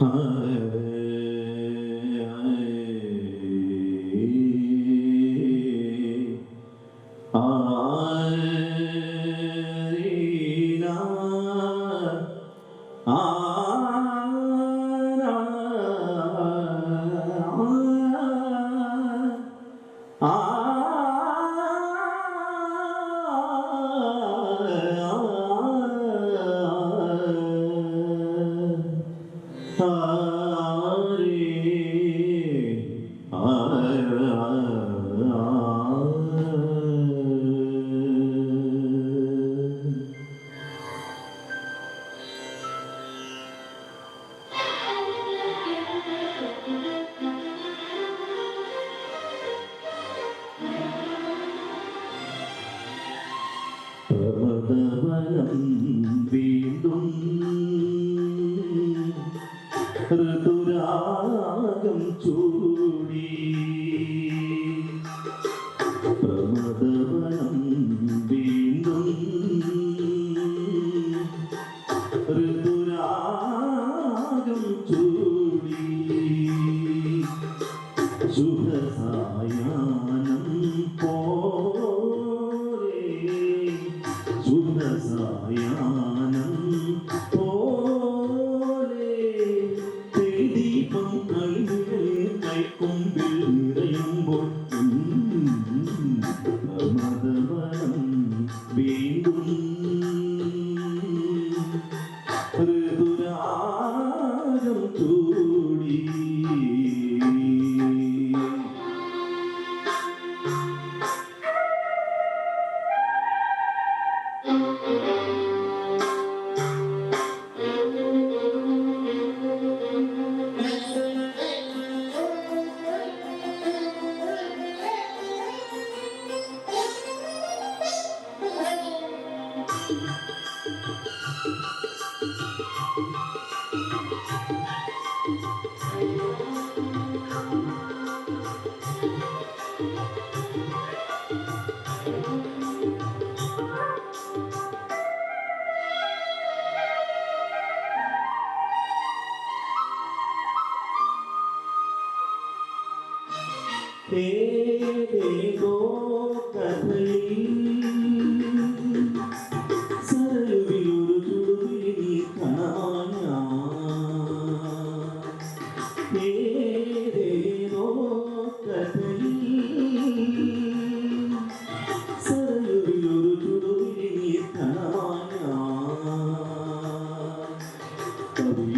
Hallelujah. ഋതുരാഗം ചൂടി. പ്രമദവനം വീണ്ടും പോ bem. Good.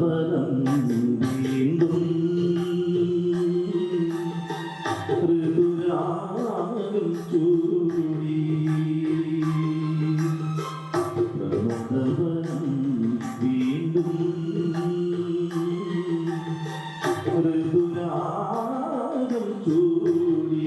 വനം വീണ്ടും. ഋതുരാഗം ചൂടി പ്രമുഖവനം വീണ്ടും. ഋതുരാഗം ചൂടി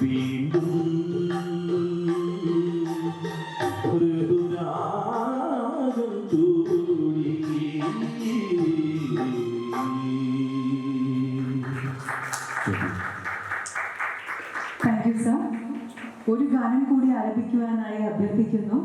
വീണ്ടും ഋതുരാഗം ചൂടി താങ്ക് യു സർ ഒരു ഗാനം കൂടി ആലപിക്കുവാനായി അഭ്യർത്ഥിക്കുന്നു.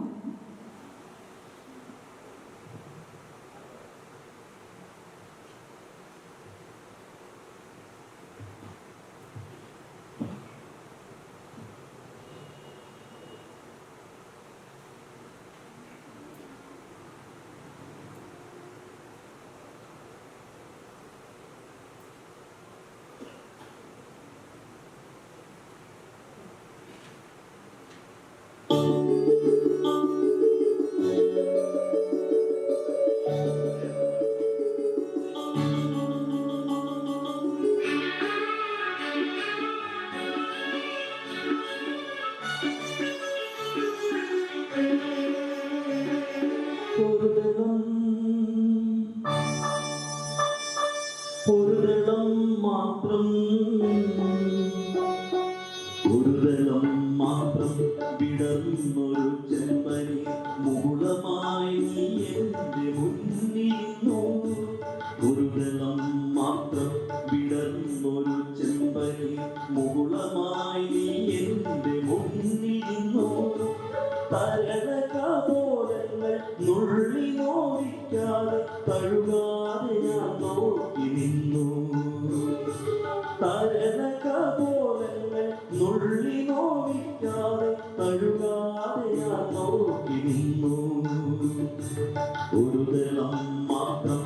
തരണകപോലങ്ങൾ നുള്ളി നോവിക്കാതെ തഴുകാതെ ഞാൻ നോക്കി നിന്നു. നുള്ളി നോവിക്കാതെ തഴുകാതെ ഞാൻ ഒരു ദളം മാത്രം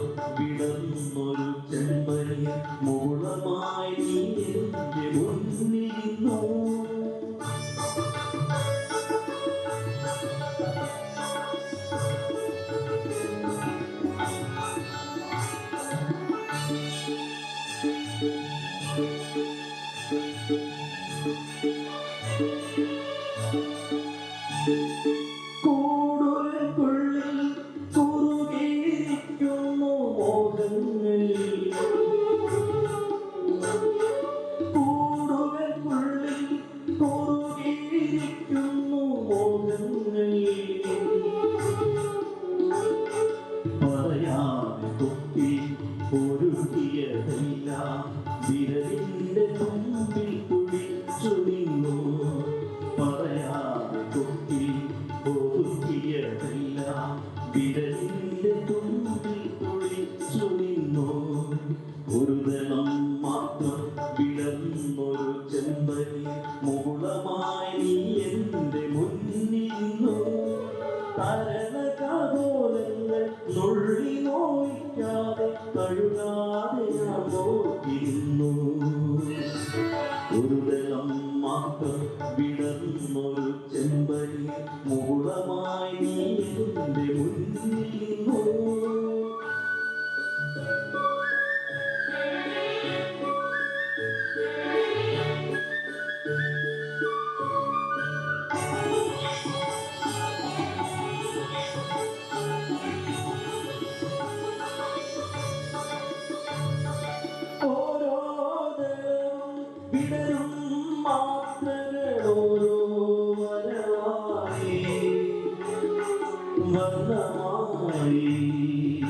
ഒരു ദളം മാത്രം വിടർന്നൊരു ചെമ്പനി മുകുളമായി നീ മുന്നിൽ നിന്നു lonely.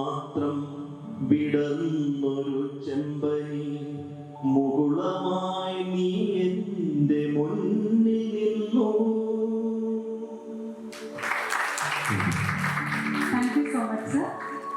മാത്രം വിടന്നു